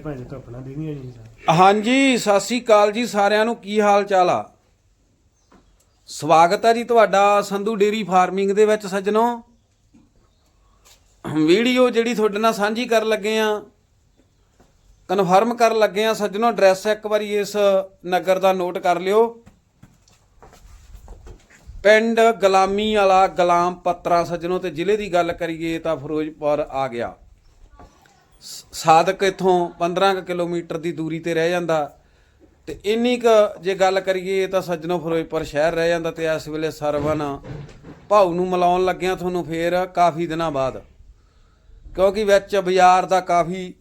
ਭਾਂਜ ਧੁੱਪ ਨਾ ਦੀਦੀ ਹੋਣੀ ਸਰ। ਹਾਂਜੀ, ਸਤਿ ਸ੍ਰੀ ਅਕਾਲ ਜੀ ਸਾਰਿਆਂ ਨੂੰ। ਕੀ ਹਾਲ ਚਾਲ ਆ? ਸਵਾਗਤ ਹੈ ਜੀ ਤੁਹਾਡਾ ਸੰਧੂ ਡੇਰੀ ਫਾਰਮਿੰਗ ਦੇ ਵਿੱਚ ਸੱਜਣੋ। ਵੀਡੀਓ ਜਿਹੜੀ ਤੁਹਾਡੇ ਨਾਲ ਸਾਂਝੀ ਕਰਨ ਲੱਗੇ ਆ, ਕਨਫਰਮ ਕਰਨ ਲੱਗੇ ਆ ਸੱਜਣੋ, ਐਡਰੈਸ ਇੱਕ ਵਾਰੀ ਇਸ ਨਗਰ ਦਾ ਨੋਟ ਕਰ ਲਿਓ। ਪਿੰਡ ਗੁਲਾਮੀ ਵਾਲਾ ਗੁਲਾਮ ਪੱਤਰਾ ਸੱਜਣੋ, ਤੇ ਜ਼ਿਲ੍ਹੇ ਦੀ ਗੱਲ ਕਰੀਏ ਤਾਂ ਫਿਰੋਜ਼ਪੁਰ ਆ ਗਿਆ। ਸਾਦਕ ਇਥੋਂ 15 ਕੁ ਕਿਲੋਮੀਟਰ ਦੀ ਦੂਰੀ ਤੇ ਰਹਿ ਜਾਂਦਾ। ਤੇ ਇੰਨੀ ਕ ਜੇ ਗੱਲ ਕਰੀਏ ਤਾਂ ਸੱਜਣੋ ਫਿਰੋਜ਼ਪੁਰ ਸ਼ਹਿਰ ਰਹਿ ਜਾਂਦਾ ਤੇ ਇਸ ਵੇਲੇ ਸਰਵਨ ਭਾਊ ਨੂੰ ਮਿਲਾਉਣ ਲੱਗਿਆ ਤੁਹਾਨੂੰ ਫੇਰ ਕਾਫੀ ਦਿਨਾਂ ਬਾਅਦ। ਕਿਉਂਕਿ ਵਿੱਚ ਬਾਜ਼ਾਰ ਦਾ ਕਾਫੀ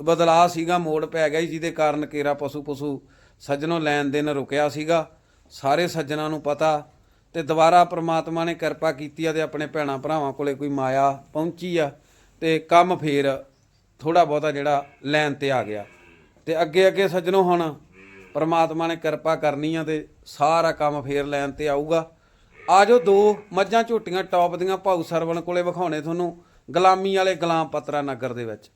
ਬਦਲਾਅ ਸੀਗਾ, ਮੋੜ ਪੈ ਗਿਆ ਜਿਹਦੇ ਕਾਰਨ ਕੇਰਾ ਪਸ਼ੂ ਪਸ਼ੂ ਸੱਜਣੋਂ ਲੈਣ ਦੇਣ ਰੁਕਿਆ ਸੀਗਾ। ਸਾਰੇ ਸੱਜਣਾ ਨੂੰ ਪਤਾ ਤੇ ਦੁਬਾਰਾ ਪ੍ਰਮਾਤਮਾ ਨੇ ਕਿਰਪਾ ਕੀਤੀ ਆ ਤੇ ਆਪਣੇ ਭੈਣਾ ਭਰਾਵਾਂ ਕੋਲੇ ਕੋਈ ਮਾਇਆ ਪਹੁੰਚੀ ਆ ਤੇ ਕੰਮ ਫੇਰ ਥੋੜਾ ਬਹੁਤਾ ਜਿਹੜਾ ਲੈਣ ਤੇ ਆ ਗਿਆ। ਤੇ ਅੱਗੇ ਅੱਗੇ ਸੱਜਣੋਂ ਹੁਣ ਪਰਮਾਤਮਾ ਨੇ ਕਿਰਪਾ ਕਰਨੀ ਆ ਤੇ ਸਾਰਾ ਕੰਮ ਫੇਰ ਲੈਣ ਤੇ ਆਊਗਾ। ਆਜੋ ਦੋ ਮੱਝਾਂ ਝੋਟੀਆਂ ਟੌਪ ਦੀਆਂ ਭਾਊ ਸਰਵਣ ਕੋਲੇ ਵਿਖਾਉਣੇ ਤੁਹਾਨੂੰ ਗੁਲਾਮੀ ਵਾਲੇ ਗੁਲਾਮ ਪਤਰਾ ਨਗਰ ਦੇ ਵਿੱਚ।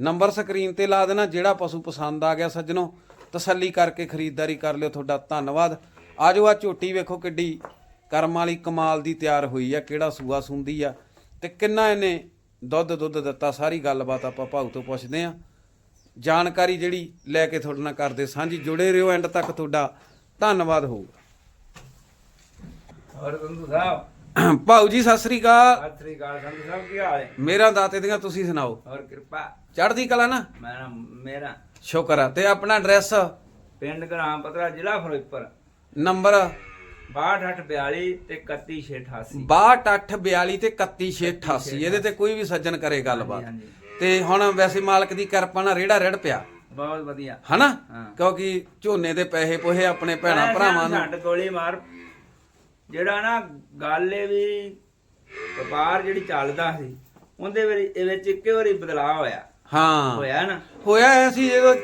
ਨੰਬਰ ਸਕਰੀਨ ਤੇ ਲਾ ਦੇਣਾ, ਜਿਹੜਾ ਪਸ਼ੂ ਪਸੰਦ ਆ ਗਿਆ ਸੱਜਣੋ, ਤਸੱਲੀ ਕਰਕੇ ਖਰੀਦਦਾਰੀ ਕਰ ਲਿਓ ਤੁਹਾਡਾ ਧੰਨਵਾਦ। ਆਜੋ ਆ ਝੋਟੀ ਵੇਖੋ ਕਿੱਡੀ ਕਰਮ ਵਾਲੀ ਕਮਾਲ ਦੀ ਤਿਆਰ ਹੋਈ ਆ, ਕਿਹੜਾ ਸੂਆ ਸੁੰਦੀ ਆ ਤੇ ਕਿੰਨਾ ਇਹਨੇ ਦੁੱਧ ਦੁੱਧ ਦਿੱਤਾ ਸਾਰੀ ਗੱਲਬਾਤ ਆਪਾਂ ਭਾਊ ਤੋਂ ਪੁੱਛਦੇ ਆ ਜਾਣਕਾਰੀ ਜਿਹੜੀ ਲੈ ਕੇ ਤੁਹਾਡੇ ਨਾਲ ਕਰਦੇ ਸਾਂਝੀ ਜੁੜੇ ਰਹੋ ਐਂਡ ਤੱਕ ਤੁਹਾਡਾ। ਧੰਨਵਾਦ ਹੋਊਗਾ। ਹੋਰ ਸੰਧੂ ਸਾਹਿਬ? ਭਾਊ ਜੀ ਸਤਿ ਸ੍ਰੀ ਅਕਾਲ। ਸਤਿ ਸ੍ਰੀ ਅਕਾਲ ਸੰਧੂ ਸਾਹਿਬ ਕੀ ਹਾਲ ਹੈ? ਮੇਰਾ ਦਾਤੇ ਦੀਆਂ ਤੁਸੀਂ ਸੁਣਾਓ। ਹੋਰ ਕਿਰਪਾ। ਚੜ੍ਹਦੀ ਕਲਾ ਨਾ? ਮੇਰਾ ਮੇਰਾ। ਸ਼ੁਕਰ ਆ। ਤੇ ਆਪਣਾ ਐਡਰੈਸ ਪਿੰਡ ਗ੍ਰਾਮ ਪਤਰਾ ਜ਼ਿਲ੍ਹਾ ਫਿਰੋਜ਼ਪੁਰ। ਨੰਬਰ? 6242 ਤੇ 31688 6242 ਤੇ 31688 ਇਹਦੇ ਤੇ ਕੋਈ ਵੀ ਸੱਜਣ ਕਰੇ ਗੱਲਬਾਤ। ਤੇ ਹੁਣ ਵੈਸੇ ਮਾਲਕ ਦੀ ਕਿਰਪਾ ਨਾਲ ਰੇੜਾ ਰੜ ਪਿਆ। ਬਹੁਤ ਵਧੀਆ। ਹਨਾ। ਕਿਉਂਕਿ ਝੋਨੇ ਦੇ ਪੈਸੇ ਪੋਹੇ ਆਪਣੇ ਭੈਣਾ ਭਰਾਵਾਂ ਨੂੰ। ਛੱਡ ਗੋਲੀ ਮਾਰ। ਜਿਹੜਾ ਨਾ ਗੱਲ ਇਹ ਵੀ ਵਪਾਰ ਜਿਹੜੀ ਚੱਲਦਾ ਸੀ ਉਹਦੇ ਵਿੱਚ ਇੱਕੇ ਵਾਰੀ ਬਦਲਾਅ ਹੋਇਆ। ਹਾਂ। ਹੋਇਆ ਨਾ? ਹੋਇਆ ਐ ਸੀ ਜਦੋਂ।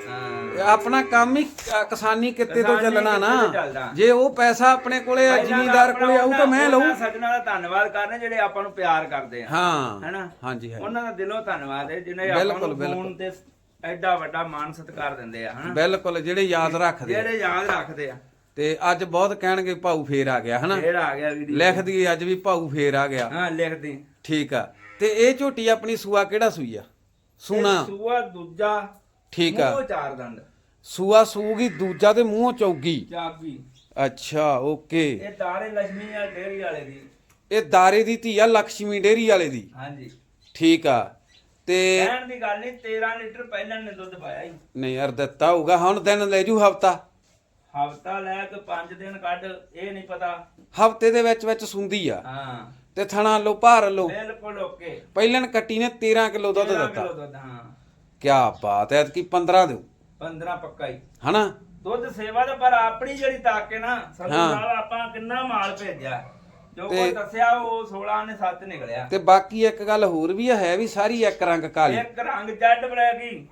ਆਪਣਾ ਕੰਮ ਹੀ ਕ- ਕਿਸਾਨੀ ਕਿੱਤੇ ਤੋਂ ਕਿਸਾਨੀ ਚੱਲਣਾ ਨਾ। ਕਿੱਤੇ ਤੋਂ ਚੱਲਦਾ। ਜੇ ਉਹ ਪੈਸਾ ਆਪਣੇ ਕੋਲੇ ਪਹਿਲਾਂ ਜ਼ਿਮੀਂਦਾਰ ਕੋਲੇ ਆਊ ਤਾਂ ਮੈਂ ਲਊ। ਸੱਜਣਾ ਦਾ ਧੰਨਵਾਦ ਕਰਨੇ ਜਿਹੜੇ ਆਪਾਂ ਨੂੰ ਪਿਆਰ ਕਰਦੇ ਆ। ਹਾਂ। ਹੈਨਾ? ਹਾਂਜੀ ਹੈ ਉਹਨਾਂ ਦਾ ਦਿਲੋਂ ਧੰਨਵਾਦ ਹੈ ਜਿਨੇ ਆਪਾਂ ਬਿਲਕੁਲ, ਨੂੰ ਬਿਲਕੁਲ। ਫੋਨ ਤੇ ਐਡਾ ਵੱਡਾ ਮਾਣ ਸਤਿਕਾਰ ਦਿੰਦੇ ਆ ਹਨਾ? ਬਿਲਕੁਲ ਜਿਹੜੇ ਯਾਦ ਰੱਖਦੇ ਆ। ਜਿਹੜੇ ਯਾਦ ਰੱਖਦੇ ਆ। ਤੇ ਅੱਜ ਬਹੁਤ ਕਹਿਣਗੇ ਭਾਊ ਫੇਰ ਆ ਗਿਆ ਹਨਾ? ਫੇਰ ਆ ਗਿਆ ਵੀਡੀਓ ਲਿਖ ਦਈਏ ਅੱਜ ਵੀ ਭਾਊ ਫੇਰ ਆ ਗਿਆ। ਹਾਂ ਲਿਖਦੇ। ਠੀਕ ਆ। ਤੇ ਇਹ ਝੋਟੀ ਆਪਣੀ ਸੂਆ ਕਿਹੜਾ ਸੂਈ ਆ? ਸੂਣਾ। ਸੂਆ ਦੂਜਾ ਠੀਕ ਆ। ਮੂੰਹੋਂ ਚਾਰ ਦੰਦ। ਸੂਆ ਸੂਗੀ ਦੂਜਾ ਤੇ ਮੂੰਹੋਂ ਚੌਗੀ। ਚਾਬੀ ਅੱਛਾ ਓਕੇ। ਇਹ ਤਾਰੇ ਲక్ష్ਮੀ ਆ ਡੇਰੀ ਵਾਲੇ ਦੀ। ਇਹ ਦਾਰੇ ਦੀ ਧੀ ਆ ਲక్ష్ਮੀ ਡੇਰੀ ਵਾਲੇ ਦੀ। ਹਾਂਜੀ। ਠੀਕ ਆ। ਤੇ ਕਹਿਣ ਦੀ ਗੱਲ ਨਹੀਂ 13 ਲੀਟਰ ਪਹਿਲਾਂ ਨੇ ਦੁੱਧ ਪਾਇਆ ਸੀ। ਨਹੀਂ ਯਾਰ ਦਿੱਤਾ ਹੋਊਗਾ ਹੁਣ ਦਿਨ ਲੈ ਜੂ ਹਫਤਾ। ਹਫਤਾ ਲੈ ਕੇ 5 ਦਿਨ ਕੱਢ ਇਹ ਨਹੀਂ ਪਤਾ। ਹਫ਼ਤੇ ਦੇ ਵਿੱਚ ਵਿੱਚ ਸੁੰਦੀ ਆ। ਹਾਂ। ਤੇ ਥਣਾ ਲੋ ਭਾਰ ਲੋ ਬਿਲਕੁਲ ਓਕੇ। ਪਹਿਲਨ ਕੱਟੀ ਨੇ 13 ਕਿਲੋ ਦੁੱਧ 13 ਦਿੱਤਾ। ਦੁੱਧ ਹਾਂ। ਕਿਆ ਬਾਤ ਹੈ ਕਿ 15 ਦਿਓ। 15 ਪੱਕਾ ਹੀ। ਹਨਾ? ਦੁੱਧ ਸੇਵਾ ਦਾ ਪਰ ਆਪਣੀ ਜਿਹੜੀ ਤਾਕ ਹੈ ਨਾ ਹਾਂ। ਸਾਹਿਬ ਆਪਾਂ ਕਿੰਨਾ ਮਾਲ ਭੇਜਿਆ। ਜੋ ਕੋਈ ਦੱਸਿਆ ਉਹ 16 ਨੇ 7 ਨਿਕਲਿਆ। ਤੇ ਬਾਕੀ ਇੱਕ ਗੱਲ ਹੋਰ ਵੀ ਹੈ ਵੀ ਸਾਰੀ ਇੱਕ ਰੰਗ ਕਾਲੀ। ਇੱਕ ਰੰਗ ਜੱਡ ਬਲੈਕ ਹੀ।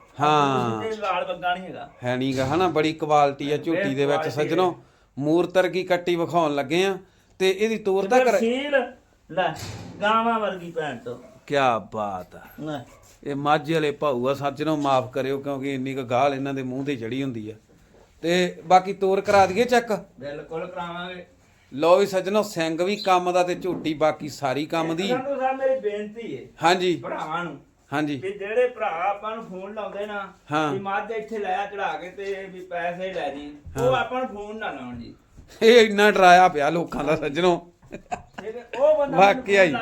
ਤੇ ਲਾਲ ਬੱਗਾ ਨਹੀਂ ਹੈਗਾ। ਹੈ ਨਹੀਂਗਾ ਹਨਾ? ਬੜੀ ਕੁਆਲਿਟੀ ਆ ਝੋਟੀ ਦੇ ਵਿੱਚ ਸੱਜਣੋ। ਮੂਰਤਰ ਕੀ ਕੱਟੀ ਵਿਖਾਉਣ ਲੱਗੇ ਆ ਤੇ ਇਹਦੀ ਤੋਰ ਦਾ ਕਰ ਸੀਲ ਲੈ ਗਾਵਾਂ ਵਰਗੀ ਭੈਣ ਤੋਂ। ਕਿਆ ਬਾਤ ਆ। ਲੈ। ਇਹ ਮਾਝੇ ਵਾਲੇ ਭਾਊ ਆ ਸੱਜਣੋ ਮਾਫ ਕਰਿਓ ਕਿਉਂਕਿ ਇੰਨੀ ਕੁ ਗਾਲ ਇਹਨਾਂ ਦੇ ਮੂੰਹ ਤੇ ਚੜੀ ਹੁੰਦੀ ਆ। ਤੇ ਬਾਕੀ ਤੋਰ ਕਰਾ ਦਈਏ ਚੈੱਕ? ਬਿਲਕੁਲ ਕਰਾਵਾਂਗੇ। ਲੋ ਵੀ ਸੱਜਣੋ ਸਿੰਘ ਵੀ ਕੰਮ ਦਾ ਤੇ ਝੋਟੀ ਬਾਕੀ ਸਾਰੀ ਕੰਮ ਦੀ। ਸੰਧੂ ਸਾਹਿਬ ਮੇਰੀ ਬੇਨਤੀ ਹੈ ਹਾਂਜੀ। ਭਰਾਵਾਂ ਨੂੰ ਹਾਂਜੀ। ਵੀ ਜਿਹੜੇ ਭਰਾ ਆਪਾਂ ਨੂੰ ਫੋਨ ਲਾਉਂਦੇ ਨਾ ਹਾਂ। ਵੀ ਮੱਝ ਇੱਥੇ ਲਾਇਆ ਚੜਾ ਕੇ ਤੇ ਵੀ ਪੈਸੇ ਲੈ ਜੀ। ਉਹ ਆਪਾਂ ਨੂੰ ਫੋਨ ਨਾ ਲਾਉਣ ਜੀ। ਇਹ ਇੰਨਾ ਡਰਾਇਆ ਪਿਆ ਲੋਕਾਂ ਦਾ ਸੱਜਣੋ। ਹੈ ਉਹ ਬੰਦਾ ਵਾਕਿਆ ਹੀ।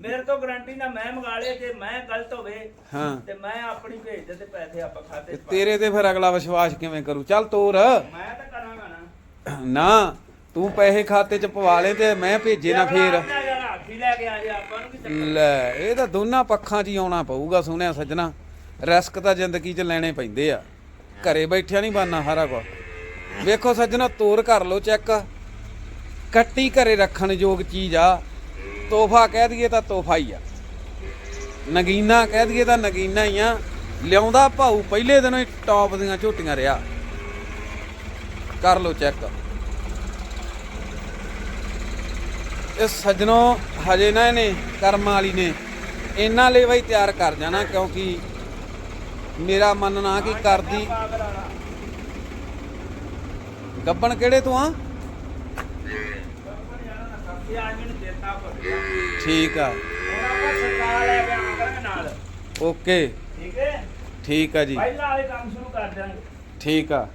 ਮੇਰੇ ਤੋਂ ਗਾਰੰਟੀ ਨਾ ਮੈਂ ਮੰਗਾ ਲਏ ਜੇ ਮੈਂ ਗਲਤ ਹੋਵੇ ਹਾਂ। ਤੇ ਮੈਂ ਆਪਣੀ ਭੇਜ ਦੇ ਤੇ ਪੈਸੇ ਆਪਾਂ ਖਾਤੇ ਤੇ ਚ ਪਾ ਤੇਰੇ ਤੇ ਫਿਰ ਅਗਲਾ ਵਿਸ਼ਵਾਸ ਕਿਵੇਂ ਕਰੂ? ਚੱਲ ਤੋਰ। ਮੈਂ ਤਾਂ ਕਰਾਂਗਾ ਨਾ। ਨਾ ਤੂੰ ਪੈਸੇ ਖਾਤੇ ਚ ਪਵਾ ਲੈ ਤੇ ਮੈਂ ਭੇਜੇ ਨਾ ਫੇਰ। ਲੈ ਜੇ ਲੈ ਇਹ ਤਾਂ ਦੋਨਾਂ ਪੱਖਾਂ 'ਚ ਹੀ ਆਉਣਾ ਪਊਗਾ ਸੁਣਿਆ ਸੱਜਣਾ। ਰਿਸਕ ਤਾਂ ਜ਼ਿੰਦਗੀ 'ਚ ਲੈਣੇ ਪੈਂਦੇ ਆ। ਘਰੇ ਬੈਠਿਆ ਨਹੀਂ ਬਾਨਾ ਸਾਰਾ ਕੁਝ ਵੇਖੋ ਸੱਜਣਾ ਤੋਰ ਕਰ ਲੋ ਚੈੱਕ। ਕੱਟੀ ਘਰੇ ਰੱਖਣ ਯੋਗ ਚੀਜ਼ ਆ, ਤੋਹਫਾ ਕਹਿ ਦਈਏ ਤਾਂ ਤੋਹਫਾ ਹੀ ਆ। ਨਗੀਨਾ ਕਹਿ ਦਈਏ ਤਾਂ ਨਗੀਨਾ ਹੀ ਆ। ਲਿਆਉਂਦਾ ਭਾਊ, ਪਹਿਲੇ ਦਿਨੋਂ ਹੀ ਟੌਪ ਦੀਆਂ ਝੋਟੀਆਂ ਰਿਆ। ਕਰ ਲੋ ਚੈੱਕ। ਇਹ ਸੱਜਣੋ, ਹਜੇ ਨਾ ਇਹਨੇ ਕਰਮ ਵਾਲੀ ਨੇ, ਇਹਨਾਂ ਲਈ ਬਈ ਤਿਆਰ ਕਰ ਜਾਣਾ, ਕਿਉਂਕਿ ਮੇਰਾ ਮੰਨਣਾ ਕਿ ਕਰਦੀ। ਗੱਬਣ ਕਿਹੜੇ ਤੋਂ ਆ? ਇਹ ਦੇਤਾ ਠੀਕ ਆ। ਹੁਣ ਆਪਾਂ ਸਰਕਾਰ ਲੈ ਕੇ ਆਵਾਂਗੇ ਨਾਲ ਓਕੇ। ਠੀਕ ਹੈ? ਠੀਕ ਆ ਜੀ। ਪਹਿਲਾਂ ਵਾਲੇ ਕੰਮ ਸ਼ੁਰੂ ਕਰ ਦਿਆਂਗੇ। ਠੀਕ ਆ।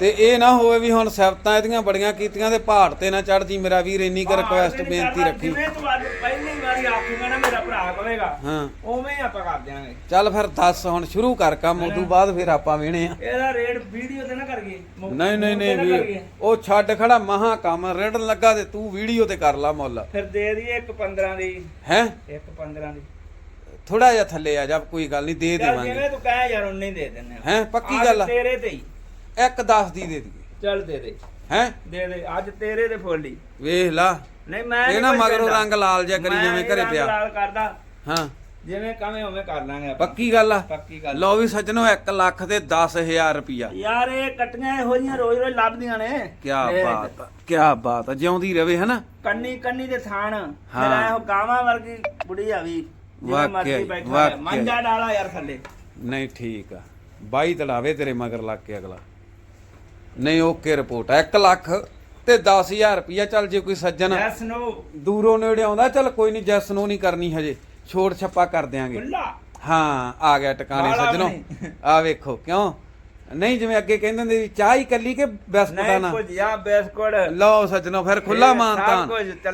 ਤੇ ਇਹ ਨਾ ਹੋਵੇ ਵੀ ਹੁਣ ਸਿਫਤਾਂ ਇਹਦੀਆਂ ਬੜੀਆਂ ਕੀਤੀਆਂ ਤੇ ਪਹਾੜ ਤੇ ਨਾ ਚੜ ਜੀ ਮੇਰਾ ਵੀਰ ਇੰਨੀ ਕੁ ਰਿਕੁਐਸਟ ਬੇਨਤੀ ਰੱਖੀ। ਜਿਵੇਂ ਤੂੰ ਅੱਜ ਪਹਿਲੀ ਵਾਰੀ ਆਖੂਗਾ ਨਾ ਮੇਰਾ ਭਰਾ ਕਹੇਗਾ। ਹਾਂ। ਉਵੇਂ ਹੀ ਆਪਾਂ ਕਰ ਦਿਆਂਗੇ। ਚੱਲ ਫਿਰ ਦੱਸ ਹੁਣ ਸ਼ੁਰੂ ਕਰ ਕੰਮ ਉਦੋਂ ਬਾਅਦ ਫਿਰ ਆਪਾਂ ਵੇਣੇ ਆ। ਇਹਦਾ ਰੇਟ ਵੀਡੀਓ ਤੇ ਨਾ ਕਰੀਏ। ਨਹੀਂ ਨਹੀਂ ਨਹੀਂ ਕਰੀਏ। ਉਹ ਛੱਡ ਖੜਾ ਮਹਾ ਕੰਮ ਰੜਨ ਲੱਗਾ ਤੇ ਤੂੰ ਵੀਡੀਓ ਤੇ ਕਰ ਲਾ ਮੁੱਲ। ਫਿਰ ਦੇ ਦਈਏ ਇੱਕ 15 ਦੀ। ਹੈ? ਇੱਕ 15 ਦੀ। ਥੋੜਾ ਜਿਹਾ ਥੱਲੇ ਆ ਜਾ ਕੋਈ ਗੱਲ ਨਹੀਂ ਦੇ ਦੇਵਾਂਗੇ। ਜਿਵੇਂ ਤੂੰ ਕਹੇ ਯਾਰ ਉਹਨੇ ਦੇ ਦਿੰਨੇ ਆ। ਹੈਂ, ਪੱਕੀ ਗੱਲ ਆ? ਤੇਰੇ ਤੇ ਹੀ। ਇੱਕ 10 ਦੀ ਦੇ ਦਈਏ। ਚੱਲ ਦੇ ਦੇ। ਹੈ? ਦੇ ਦੇ ਅੱਜ ਤੇਰੇ ਤੇ ਫੁੱਲੀ ਵੇਖ ਲਾ। ਨਹੀਂ ਮੈਂ ਇਹ ਨੀ ਕੁਛ ਮਗਰੋਂ ਕਹਿੰਦਾ। ਰੰਗ ਲਾਲ ਜਿਹਾ ਕਰੀ ਮੈਂ ਜਿਵੇਂ ਘਰੇ ਰੰਗ ਪਿਆ। ਲਾਲ ਕਰਦਾ। ਹਾਂ। ਜਿਵੇਂ ਕਵੇਂ ਉਵੇਂ ਕਰ ਲਾਂਗੇ ਆਪਾਂ। ਪੱਕੀ ਗੱਲ ਆ। ਪੱਕੀ ਗੱਲ ਲਓ ਵੀ ਸੱਜਣੋ 1 ਲੱਖ ਤੇ 10000 ਰੁਪਿਆ ਯਾਰ ਇਹ ਕੱਟੀਆਂ ਇਹੋ ਜਿਹੀਆਂ ਰੋਜ਼ ਰੋਜ਼ ਲੱਭਦੀਆਂ ਨੇ। ਕੀ ਇਹ ਬਾਤ ਆ ਕੀ ਬਾਤ ਆ। ਜਿਉਂਦੀ ਰਵੇ ਹਨਾ? ਕੰਨੀ ਕੰਨੀ ਦੇ ਥਾਣ। ਮੇਰਾ ਇਹੋ ਗਾਵਾਂ ਵਰਗੀ ਬੁੜੀ ਆ ਵੀ ਜਿਵੇਂ ਵਾਕਿਆ ਹੀ, ਬੈਠਾ ਵਾਕਿਆ ਹੈ। ਹੀ। ਮੰਜਾ ਡਾਲਾ ਯਾਰ ਥੱਲੇ। ਨਹੀਂ ਠੀਕ ਆ। ਬਾਈ ਤੜਾਵੇ ਤੇਰੇ ਮਗਰ ਲੱਗ ਕੇ ਅਗਲਾ। ਨਹੀਂ ਓਕੇ ਰਿਪੋਰਟ 1 ਲੱਖ ਤੇ 10000 ਰੁਪਿਆ ਚੱਲ ਜੇ ਕੋਈ ਸੱਜਣ ਯੈਸ ਨੋ ਦੂਰੋਂ ਨੇੜੇ ਆਉਂਦਾ ਚੱਲ ਕੋਈ ਨਹੀਂ ਜੈਸ ਨੂੰ ਨਹੀਂ ਕਰਨੀ ਹਜੇ। ਛੋੜ ਛੱਪਾ ਕਰ ਦਿਆਂਗੇ। ਹਾਂ ਆ ਗਿਆ ਟਿਕਾਣੇ ਸੱਜਣੋ। ਆ ਵੇਖੋ ਕਿਉਂ? ਨਹੀਂ ਜਿਵੇਂ ਅੱਗੇ ਕਹਿੰਦੇ ਹੁੰਦੇ ਸੀ ਚਾਹ ਹੀ ਕੱਲੀ ਕਿ ਬਿਸਕੁਟਾਂ ਨਹੀਂ ਨਾਲ ਕੁਝ ਯਾ ਬਿਸਕੁਟ। ਲਓ ਸੱਜਣੋ ਫਿਰ ਖੁੱਲਾ ਮਾਨਤਾਨ।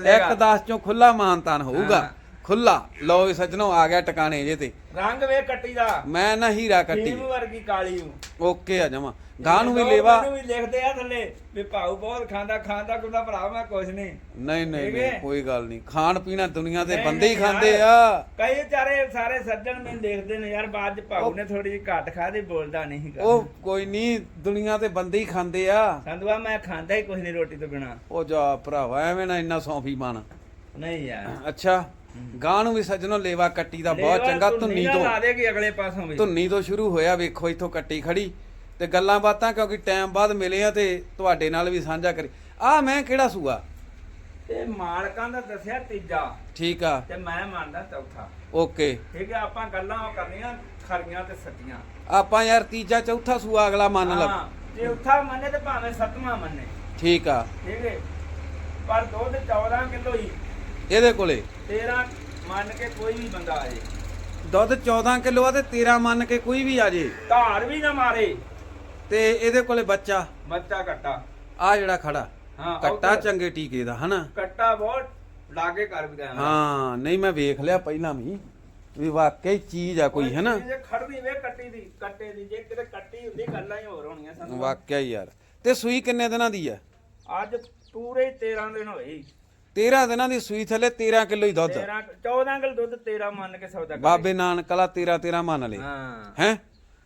ਇੱਕ 10 ਚੋਂ ਖੁੱਲਾ ਮਾਨਤਾਨ ਹੋਊਗਾ। ਖੁੱਲਾ। ਲਓ ਵੀ ਸੱਜਣੋ ਆ ਗਿਆ ਟਿਕਾਣੇ ਜੇ ਤੇ। ਰੰਗ ਵੇ ਕੱਟੀ ਦਾ। ਮੈਂ ਨਾ ਹੀਰਾ ਕੱਟੀ। ਟੀਮ ਵਰਗੀ ਕਾਲੀ ਨੂੰ ਓਕੇ ਆ ਜਮਾ। ਗਾਂ ਨੂੰ ਵੀ ਲੇਵਾ। ਮੈਨੂੰ ਵੀ ਲਿਖਦੇ ਆ ਥੱਲੇ ਵੀ ਭਾਊ ਬਹੁਤ ਖਾਂਦਾ ਖਾਂਦਾ ਕੁੰਦਾ ਭਰਾ ਮੈਂ ਕੁਛ ਨਹੀਂ ਨਹੀਂ ਨਹੀਂ ਠੀਕ ਨਹੀਂ ਹੈ? ਕੋਈ ਗੱਲ ਨਹੀਂ। ਖਾਣ ਪੀਣਾ ਦੁਨੀਆ ਨਹੀਂ, ਬੰਦੇ ਹੀ ਨਹੀਂ ਖਾਂਦੇ। ਆ। ਕਈ ਵਿਚਾਰੇ ਸਾਰੇ ਸੱਜਣ ਮੈਨੂੰ ਦੇਖਦੇ ਨੇ ਯਾਰ ਬਾਅਦ ਚ ਭਾਊ ਨੇ ਥੋੜੀ ਜਿਹੀ ਘੱਟ ਖਾਦੀ ਬੋਲਦਾ ਨਹੀਂ ਸੀਗਾ ਉਹ ਕੋਈ ਨਹੀਂ ਦੁਨੀਆ ਤੇ ਬੰਦੇ ਹੀ ਖਾਂਦੇ ਆ। ਸੰਧਵਾ ਮੈਂ ਖਾਂਦਾ ਹੀ ਕੁਛ ਨਹੀਂ ਰੋਟੀ ਤੋਂ ਬਿਨਾ। ਉਹ ਜਾ ਭਰਾਵਾ ਐਵੇਂ ਨਾ ਇੰਨਾ ਸੌਂਫੀ ਬਣ। ਨਹੀਂ ਯਾਰ। ਅੱਛਾ। ਗਾਂ ਨੂੰ ਵੀ ਸੱਜਣੋ ਲੇਵਾ ਕੱਟੀ ਦਾ ਬਹੁਤ ਚੰਗਾ ਧੁੰਨੀ ਤੋਂ। ਲਾ ਦੇਗੀ ਅਗਲੇ ਪਾਸੋਂ ਵੀ। ਧੁੰਨੀ ਤੋਂ ਸ਼ੁਰੂ ਹੋਇਆ ਵੇਖੋ ਇੱਥੋਂ ਕੱਟੀ ਖੜੀ। ਤੇ ਗੱਲਾਂ ਬਾਤਾਂ ਕਿਉਂਕਿ ਟਾਈਮ ਬਾਅਦ ਮਿਲੇ ਆ ਤੇ ਤੁਹਾਡੇ ਨਾਲ ਵੀ ਸਾਂਝਾ ਕਰੀ। ਆ ਮੈਂ ਕਿਹੜਾ ਸੂਆ? ਤੇ ਮਾਲਕਾਂ ਦਾ ਦੱਸਿਆ ਤੀਜਾ। ਠੀਕ ਆ। ਤੇ ਮੈਂ ਮੰਨਦਾ ਚੌਥਾ। ਓਕੇ। ਠੀਕ ਹੈ ਆਪਾਂ ਗੱਲਾਂ ਕਰਨੀਆਂ ਖਰੀਆਂ ਤੇ ਸੱਚੀਆਂ ਆਪਾਂ ਯਾਰ ਤੀਜਾ ਚੌਥਾ ਸੂਆ ਅਗਲਾ ਮੰਨ ਲ। ਜੇ ਉੱਥਾ ਮੰਨੇ ਤੇ ਭਾਵੇਂ ਸੱਤਵਾਂ ਮੰਨੇ। ਠੀਕ ਆ। ਠੀਕ ਹੈ ਪਰ ਦੁੱਧ 14 ਕਿਲੋ ਹੀ। ਇਹਦੇ ਕੋਲੇ? 13 ਮੰਨ ਕੇ ਕੋਈ ਵੀ ਬੰਦਾ ਆ ਜੇ। ਦੁੱਧ 14 ਕਿਲੋ ਆ ਤੇ 13 ਮੰਨ ਕੇ ਕੋਈ ਵੀ ਆ ਜੇ। ਧਾਰ ਵੀ ਨਾ ਮਾਰੇ। ਤੇ ਇਹਦੇ ਕੋਲੇ ਬੱਚਾ? ਬੱਚਾ ਕੱਟਾ। ਆ ਜਿਹੜਾ ਖੜਾ। ਹਾਂ ਕੱਟਾ ਚੰਗੇ ਟੀਕੇ ਦਾ ਹਨਾ? ਕੱਟਾ ਬਹੁਤ ਲਾਗੇ ਕਰ ਵੀ ਗਿਆ ਹਾਂ ਨਹੀਂ ਮੈਂ ਵੇਖ ਲਿਆ ਪਹਿਲਾਂ ਵੀ। ਵੀ ਵਾਕਈ ਚੀਜ਼ ਆ ਕੋਈ ਹਨਾ? ਜੇ ਖੜਦੀ ਵੇ ਕੱਟੀ ਦੀ ਕੱਟੇ ਦੀ। ਜੇ ਕਿਤੇ ਕੱਟੀ ਹੁੰਦੀ ਗੱਲਾਂ ਹੀ ਹੋਰ ਹੋਣੀਆਂ ਸਾਨੂੰ। ਵਾਕਿਆ ਯਾਰ। ਤੇ ਸੂਈ ਕਿੰਨੇ ਦਿਨਾਂ ਦੀ ਆ? ਅੱਜ ਪੂਰੇ ਹੀ 13 ਦਿਨ ਹੋਏ। 13 ਦਿਨਾਂ ਦੀ ਸੂਈ ਥੱਲੇ 13 ਕਿਲੋ ਹੀ ਦੁੱਧ। 13 14 ਕਿਲੋ ਦੁੱਧ 13 ਮੰਨ ਕੇ ਸੌਦਾ ਕਰੇ। ਬਾਬੇ ਨਾਨਕ ਵਾਲਾ 13 13 ਮੰਨ ਲਏ। ਹਾਂ। ਹੈ?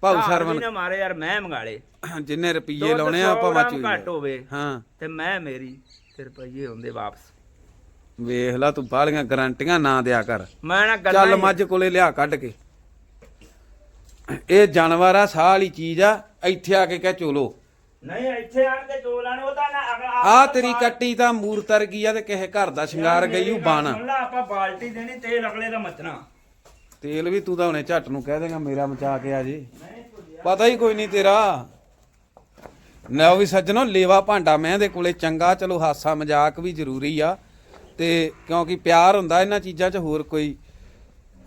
ਭਾਉ ਸਰਵਨ ਨਾ ਮਾਰੇ ਯਾਰ ਮੈਂ ਮੰਗਾਲੇ ਜਿੰਨੇ ਰੁਪਏ ਲਾਉਣੇ ਆ ਆਪਾਂ 100 ਗ੍ਰਾਮ ਮਚੂ ਘੱਟ ਹੋਵੇ ਹਾਂ। ਤੇ ਮੈਂ ਮੇਰੀ ਤੇ ਰੁਪਈਏ ਹੁੰਦੇ ਵਾਪਸ। ਵੇਖ ਲਾ ਤੂੰ ਬਾਹਲੀਆਂ ਗਾਰੰਟੀਆਂ ਨਾ ਦਿਆ ਕਰ। ਮੈਂ ਨਾ ਗੱਲਾਂ ਚੱਲ ਮੱਝ ਕੋਲੇ ਲਿਆ ਕੱਢ ਕੇ। ਇਹ ਜਾਨਵਰ ਆ ਸਾਹ ਵਾਲੀ ਚੀਜ਼ ਆ ਇੱਥੇ ਆ ਕੇ ਕਹਿ ਚੋਲੋ। ਨਹੀਂ ਇੱਥੇ ਆਣ ਕੇ ਚੋ ਲੈਣ ਉਹ ਤਾਂ ਨਾ ਆ ਤੇਰੀ ਕੱਟੀ ਤਾਂ ਮੂਰਤਰ ਗਈ ਆ ਤੇ ਕਿਸੇ ਘਰ ਦਾ ਸ਼ਿੰਗਾਰ ਗਈ ਉਹ ਬਣ। ਸੁਣ ਲਾ ਆਪਾਂ ਬਾਲਟੀ ਦੇਣੀ ਤੇਲ ਅਗਲੇ ਦਾ ਮਚਣਾ। ਤੇਲ ਵੀ ਤੂੰ ਤਾਂ ਹੁਣੇ ਝੱਟ ਨੂੰ ਕਹਿ ਦੇਗਾ ਮੇਰਾ ਮਚਾ ਕੇ ਆ ਜੀ। ਪਤਾ ਹੀ ਕੋਈ ਨਹੀਂ ਤੇਰਾ। ਨਾ ਵੀ ਸੱਜਣੋ ਲੇਵਾ ਭਾਂਡਾ ਮੈਂ ਦੇ ਕੋਲੇ ਚੰਗਾ ਚਲੋ ਹਾਸਾ ਮਜ਼ਾਕ ਵੀ ਜ਼ਰੂਰੀ ਆ। ਤੇ ਕਿਉਂਕਿ ਪਿਆਰ ਹੁੰਦਾ ਇਹਨਾਂ ਚੀਜ਼ਾਂ 'ਚ ਹੋਰ ਕੋਈ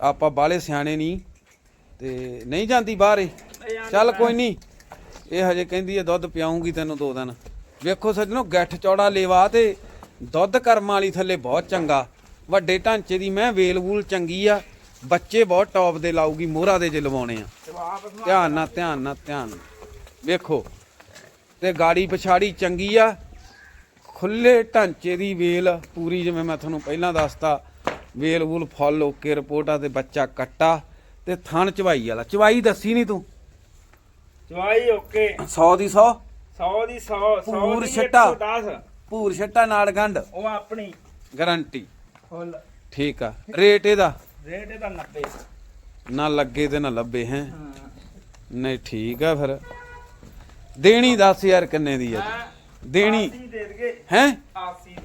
ਆਪਾਂ ਬਾਹਲੇ ਸਿਆਣੇ ਨਹੀਂ। ਤੇ ਨਹੀਂ ਜਾਂਦੀ ਬਾਹਰ ਇਹ? ਚੱਲ ਕੋਈ ਨਹੀਂ ਇਹ ਹਜੇ ਕਹਿੰਦੀ ਹੈ ਦੁੱਧ ਪਿਆਉਂਗੀ ਤੈਨੂੰ ਦੋ ਦਿਨ। ਵੇਖੋ ਸੱਜਣੋ ਗੱਠ ਚੌੜਾ ਲੇਵਾ ਤੇ ਦੁੱਧ ਕਰਮਾਂ ਵਾਲੀ ਥੱਲੇ ਬਹੁਤ ਚੰਗਾ। ਵੱਡੇ ਢਾਂਚੇ ਦੀ ਮੈਂ ਵੇਲ ਵੂਲ ਚੰਗੀ ਆ। ਬੱਚੇ ਬਹੁਤ ਟੌਪ ਦੇ ਲਾਊਗੀ ਮੋਹਰਾ ਦੇ ਜੇ ਲਵਾਉਣੇ ਆ। ਧਿਆਨ ਨਾਲ ਧਿਆਨ ਨਾਲ ਧਿਆਨ। ਵੇਖੋ ਤੇ ਗਾੜੀ ਪਛਾੜੀ ਚੰਗੀ ਆ। ਖੁੱਲੇ ਢਾਂਚੇ ਦੀ ਵੇਲ ਪੂਰੀ ਜਿਵੇਂ ਮੈਂ ਤੁਹਾਨੂੰ ਪਹਿਲਾਂ ਦੱਸਤਾ। ਵੇਲ ਵੂਲ ਫੁੱਲ ਓਕੇ ਰਿਪੋਰਟ ਆ ਤੇ ਬੱਚਾ ਕੱਟਾ। ਤੇ ਥਣ ਚਵਾਈ ਵਾਲਾ। ਚਵਾਈ ਦੱਸੀ ਨਹੀਂ ਤੂੰ? ਚਵਾਈ ਓਕੇ। 100 ਦੀ 100 100 ਦੀ 100 100 ਪੂਰ ਦੀ ਛਿੱਟਾ। 110 ਭੂਰ ਛੱਟਾ ਨਾਲ ਗੰਢ ਉਹ ਆਪਣੀ ਗਾਰੰਟੀ। ਫੁੱਲ। ਠੀਕ ਆ। ਰੇਟ ਇਹਦਾ? ਰੇਟ ਇਹਦਾ 90 ਨਾ ਲੱਗੇ ਤੇ ਨਾ ਲੱਭੇ ਹੈ। ਹਾਂ। ਨਹੀਂ ਠੀਕ ਆ ਫਿਰ। ਦੇਣੀ ਦੱਸ ਯਾਰ ਕਿੰਨੇ ਦੀ ਆ? ਦੇਣੀ। 80 ਦੇ ਦਗੇ ਹੈ? 80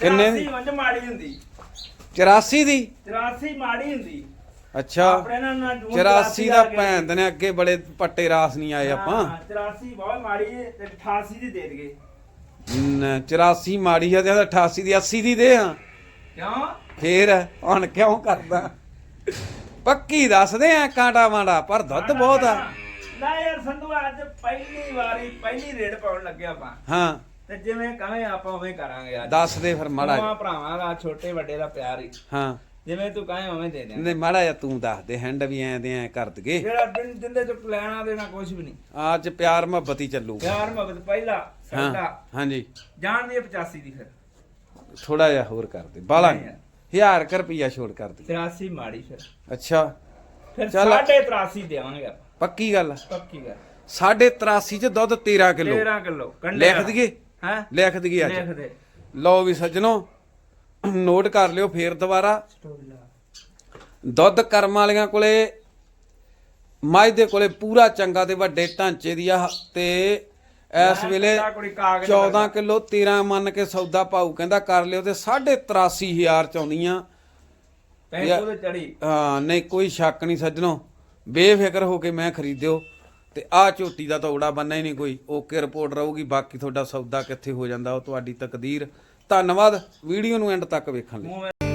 ਕਿੰਨੇ ਦੀ? 83 ਵੰਜ ਮਾੜੀ ਹੁੰਦੀ। 84 ਦੀ? 83 ਮਾੜੀ ਹੁੰਦੀ। ਅੱਛਾ। ਆਪਣੇ ਨਾਲ ਨਾ ਜੂਨ 84 ਦਾ। ਭੈਣ ਦੇ ਨੇ ਅੱਗੇ ਬੜੇ ਪੱਟੇ ਰਾਸ ਨਹੀਂ ਆਏ ਆਪਾਂ। ਹਾਂ, 84 ਬਹੁਤ ਮਾੜੀ ਹੈ ਤੇ 88 ਦੀ ਦੇ ਦਗੇ ਨ- 84 ਮਾੜੀ ਆ ਤੇ 88 ਦੀ 80 ਦੀ ਦੇ ਆ। ਕਿਉਂ? ਫੇਰ ਹੁਣ ਕਿਉਂ ਕਰਦਾ? ਪੱਕੀ ਦੱਸਦੇ ਆ ਕਾਂਟਾ ਮਾਂਡਾ ਪਰ ਦੁੱਧ ਬਹੁਤ ਆ। ਨਾ ਯਾਰ ਸੰਧੂ ਅੱਜ ਪਹਿਲੀ ਵਾਰੀ ਪਹਿਲੀ ਰੇਡ ਪਾਉਣ ਲੱਗੇ ਆਪਾਂ। ਹਾਂ। ਤੇ ਜਿਵੇਂ ਕਵੇਂ ਆਪਾਂ ਉਵੇਂ ਕਰਾਂਗੇ ਅੱਜ। ਦੱਸ ਦੇ ਫਿਰ ਮਾੜਾ ਜਿਹਾ। ਭਰਾਵਾਂ ਦਾ ਛੋਟੇ ਵੱਡੇ ਦਾ ਪਿਆਰ ਹੀ। ਹਾਂ। ਜਿਵੇਂ ਤੂੰ ਕਹੇ ਉਵੇਂ ਦੇ ਦੇ ਨਹੀਂ ਮਾੜਾ ਜਿਹਾ ਤੂੰ ਦੱਸ ਦੇ ਹੈਂਡ ਵੀ ਐਂ ਦੇ ਐਂ ਕਰ ਦਗੇ ਜਿਹੜਾ ਦਿਨ ਦਿੰਦੇ ਚ ਲੈਣਾ ਦੇਣਾ ਕੁਝ ਵੀ ਨਹੀਂ। ਅੱਜ ਪਿਆਰ ਮੁਹੱਬਤ ਹੀ ਚੱਲੂ ਪਿਆਰ ਮੁਹੱਬਤ ਪਹਿਲਾ ਹਾਂ ਸਾਡਾ। ਹਾਂਜੀ। ਜਾਣਦੀ ਹੈ 85 ਦੀ ਫਿਰ। ਥੋੜਾ ਜਿਹਾ ਹੋਰ ਕਰ ਦੇ। ਬਾਲਾ ਨਹੀਂ ਯਾਰ। ਛੋੜ ਕਰ ਦੇ। 83 ਮਾੜੀ ਫਿਰ। ਅੱਛਾ। ਫਿਰ ਚੱਲ। 83 ਦੇਵਾਂਗੇ ਆਪਾਂ। ਪੱਕੀ ਗੱਲ ਆ। ਪੱਕੀ ਗੱਲ। ਸਾਢੇ 83 ਚ ਦੁੱਧ 13 ਕਿਲੋ। 13 ਕਿਲੋ। ਲਿਖ ਦਈਏ? ਹੈ? ਲਿਖ ਦਈਏ ਲਿਖ ਅੱਜ ਦੇ। ਲਓ ਵੀ ਸੱਜਣੋ ਨੋਟ ਕਰ ਲਿਓ ਫੇਰ ਦੁਬਾਰਾ। ਦੁੱਧ ਕਰਮ ਵਾਲੀਆਂ ਕੋਲੇ ਮੱਝ ਦੇ ਕੋਲੇ ਪੂਰਾ ਚੰਗਾ ਤੇ ਵੱਡੇ ਢਾਂਚੇ ਦੀ ਆ ਤੇ ਇਸ ਵੇਲੇ ਮੁੰਡਾ ਕੁੜੀ ਕਾਗਜ਼ 14 ਕਿਲੋ 13 ਮੰਨ ਕੇ ਸੌਦਾ ਭਾਊ ਕਹਿੰਦਾ ਕਰ ਲਿਓ ਤੇ 83500 ਚ ਆਉਂਦੀਆਂ ਪੈਸੇ ਉਹਦੇ ਚੜੀ ਹਾਂ ਨਹੀਂ ਕੋਈ ਸ਼ੱਕ ਨਹੀਂ ਸੱਜਣੋ। ਬੇਫਿਕਰ ਹੋ ਕੇ ਮੈਂ ਖਰੀਦਿਓ ਤੇ ਆਹ ਝੋਟੀ ਦਾ ਤਾਂ ਉੜਾ ਬੰਨਾ ਹੀ ਨਹੀਂ ਕੋਈ। ਓਕੇ ਰਿਪੋਰਟ ਰਹੂਗੀ ਬਾਕੀ ਤੁਹਾਡਾ ਸੌਦਾ ਕਿੱਥੇ ਹੋ ਜਾਂਦਾ ਉਹ ਤੁਹਾਡੀ ਤਕਦੀਰ ਧੰਨਵਾਦ। ਵੀਡੀਓ ਨੂੰ ਐਂਡ ਤੱਕ ਵੇਖਣ ਲਈ।